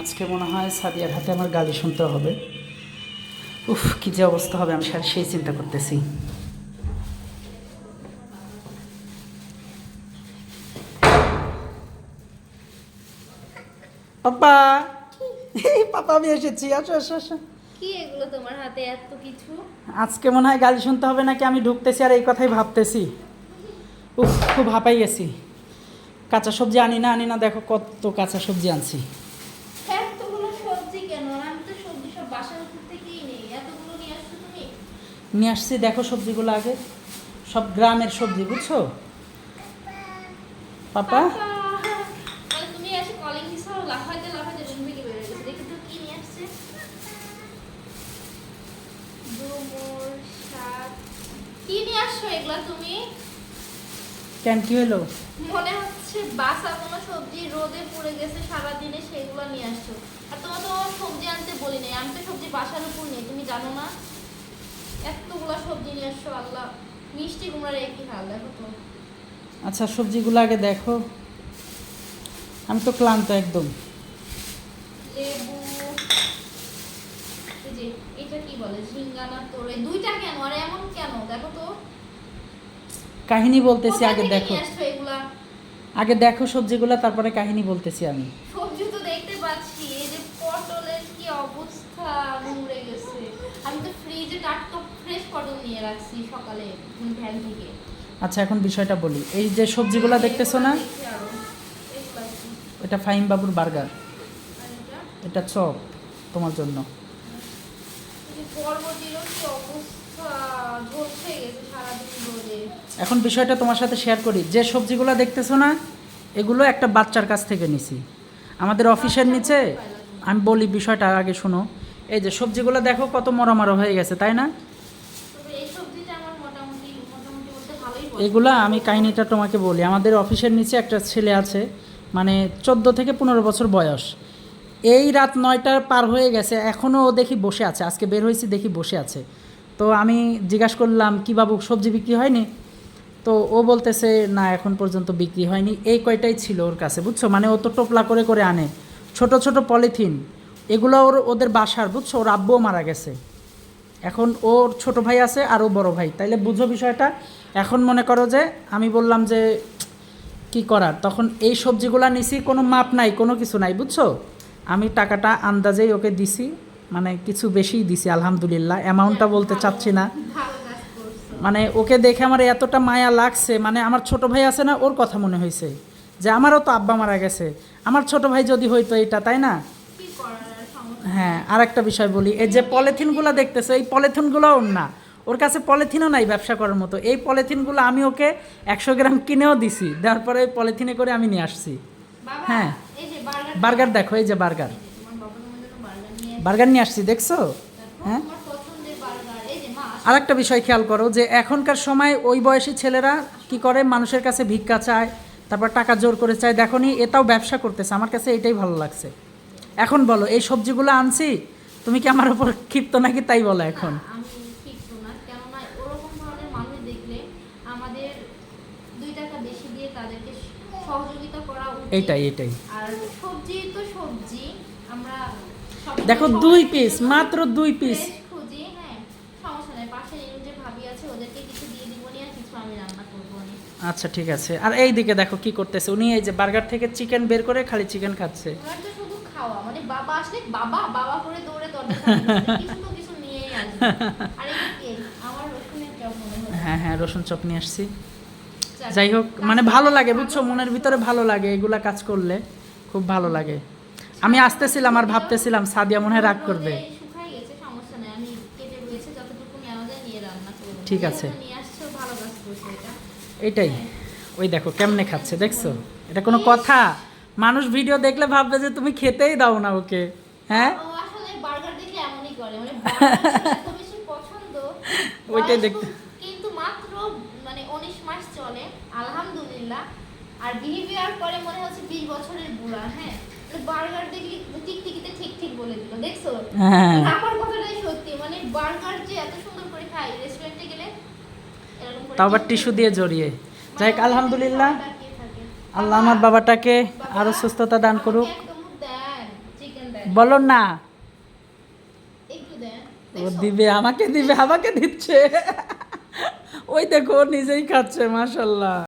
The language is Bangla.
আজকে মনে হয় সাদিয়ার হাতে আমার গালি শুনতে হবে। উফ কি যে অবস্থা হবে আমি সার সেই চিন্তা করতেছি। পাপা! পাপা আমি এসেছি আসো আসো আসো। কি এগুলো তোমার হাতে এত কিছু? আজকে মনে হয় গালি শুনতে হবে নাকি আমি ঢুকতেছি আর এই কথাই ভাবতেছি। উফ খুব হাঁপাই গেছি। কাঁচা সবজি আনি না আনি না দেখো কত কাঁচা সবজি আনছি এতগুলো সবজি কেন আমি তো সবজি সব বাসার উপর থেকেই নেই এতগুলো নিয়ে আসছো তুমি নিয়ে আসছি দেখো সবজিগুলো আগে। সব গ্রামের সবজি বুঝছ? পাপা? কেন কি হলো? মনে হচ্ছে বাসা কোনো সবজি রোদে পড়ে গেছে সারা দিনে সেগুলো নিয়ে আসছো। আর তোমার তো সবজি আনতে বলি নাই আমি তো সবজি বাসার উপর নেই তুমি জানো না? এতগুলো সবজি নিয়ে আসছো আল্লাহ। মিষ্টি কুমড়ার একই হাল দেখো তো। আচ্ছা সবজিগুলো আগে দেখো। আমি তো ক্লান্ত একদম। লেবু যে এটা কি বলে? তোরে দুইটা কেন? আর এমন কেন? দেখো তো। কাহিনী বলতেছি আগে দেখো। আগে দেখো সবজিগুলো তারপরে কাহিনী বলতেছি আমি। সবজি তো দেখতে পাচ্ছি এই যে পটলের কি অবস্থা নুড়ে গেছে। আমি তো ফ্রিজে টাটকা ফ্রেশ নিয়ে রাখছি সকালে ভ্যান থেকে। আচ্ছা এখন বিষয়টা বলি। এই যে সবজিগুলো দেখতেছো না? এটা ফাহিম বাবুর বার্গার। এটা? চপ তোমার জন্য। এখন বিষয়টা তোমার সাথে শেয়ার করি। যে সবজিগুলো দেখতেছো না এগুলো একটা বাচ্চার কাছ থেকে নিছি। আমাদের অফিসের নিচে আমি বলি বিষয়টা আগে শোনো। এই যে সবজিগুলো দেখো কত মরমারো হয়ে গেছে তাই না? এগুলা আমি কাহিনীটা তোমাকে বলি। আমাদের অফিসের নিচে একটা ছেলে আছে মানে চোদ্দ থেকে পনেরো বছর বয়স। এই রাত নয়টা পার হয়ে গেছে এখনও ও দেখি বসে আছে। আজকে বের হয়েছি, দেখি বসে আছে। তো আমি জিজ্ঞাসা করলাম, কি বাবু, সবজি বিক্রি হয়নি? তো ও বলতেছে, না, এখন পর্যন্ত বিক্রি হয়নি। এই কয়টাই ছিল ওর কাছে, বুঝছ? মানে ও তো টোপলা করে করে আনে। ছোট ছোট পলিথিন। এগুলো ওর, ওদের বাসার, বুঝছ? ওর আব্বুও মারা গেছে। এখন ওর ছোট ভাই আছে আর ও বড় ভাই। তাইলে বুঝো বিষয়টা। এখন মনে করো যে আমি বললাম যে কি করার? তখন এই সবজিগুলা নিছি কোনো মাপ নাই কোনো কিছু নাই বুঝছ? আমি টাকাটা আন্দাজেই ওকে দিছি মানে কিছু বেশিই দিছি আলহামদুলিল্লাহ। অ্যামাউন্টটা বলতে চাচ্ছি না। মানে ওকে দেখে আমার এতটা মায়া লাগছে মানে আমার ছোট ভাই আছে না ওর কথা মনে হয়েছে। যে আমারও তো আব্বা মারা গেছে। আমার ছোট ভাই যদি হইতো এটা তাই না কি করার আর সমস্যা হ্যাঁ আর একটা বিষয় বলি। এই যে পলিথিনগুলো দেখতেছে এই পলিথিনগুলো ওর না। ওর কাছে পলিথিনও নাই ব্যবসা করার মতো। এই পলিথিনগুলো আমি ওকে একশো গ্রাম কিনেও দিছি। দেওয়ার পরে ওই পলিথিনে করে আমি নিয়ে আসছি। হ্যাঁ। বার্গার দেখো এই যে বার্গার। বার্গার নিয়ে আসছি দেখছ? হ্যাঁ? আর একটা বিষয় খেয়াল করো যে এখনকার সময় ওই বয়সী ছেলেরা কি করে? মানুষের কাছে ভিক্ষা চায় তারপর টাকা জোর করে চায়। দেখো নি এটাও ব্যবসা করতেছে। আমার কাছে এটাই ভালো লাগছে। এখন বলো এই সবজিগুলো আনছি তুমি কি আমার উপর ক্ষিপ্ত নাকি তাই বলো এখন? এটাই আমরা দেখো দুই পিস মাত্র দুই পিস হ্যাঁ নি আচ্ছা ঠিক আছে। আর এই দিকে দেখো কি করতেছে উনি এই যে বার্গার থেকে চিকেন বের করে খালি চিকেন খাচ্ছে। খাওয়া। মানে বাবা আসলে বাবা বাবা করে দৌড়ে দরজা কিছু তো কিছু নিয়েই আসবে। আর এই আমার রসুনের চপ হ্যাঁ। হ্যাঁ রসুন চপ নিয়ে আসছি। যাই হোক মানে ভালো লাগে বুঝছ? মনের ভিতরে ভালো লাগে এগুলা কাজ করলে খুব ভালো লাগে। আমি আসতেছিলাম আর ভাবতেছিলাম সাদিয়া মনে হয় রাগ করবে। নিয়ে ঠিক আছে। যেহেতু নিয়ে আসছো ভালো কাজ করছ এটা। এইটাই ওই দেখো কেমনে খাচ্ছে দেখছ? এটা কোনো কথা। মানুষ ভিডিও দেখলে ভাববে যে তুমি খেতেই দাও না ওকে হ্যাঁ? বার্গার মানে ওইটাই দেখতে- কিন্তু মাত্র মানে উনিশ মাস চলে আলহামদুলিল্লাহ। আর বিহেভিয়ার করে মনে হচ্ছে বিশ বছরের বুড়া হ্যাঁ? বার্গার টিকটিকিতে ঠিক ঠিক বলে দিল দেখছ? হ্যাঁ। আমার কথাটাই সত্যি মানে বার্গার যে এত সুন্দর করে খাই রেস্টুরেন্টে গেলে তাও আবার টিস্যু দিয়ে জড়িয়ে। যাই মানে আলহামদুলিল্লাহ। আল্লাহ আমার বাবাটাকে আরও সুস্থতা দান করুক। বলো না। ও দিবে, আমাকে দিবে, আমাকে দিচ্ছে। ওই দেখো নিজেই খাচ্ছে মাশাল্লাহ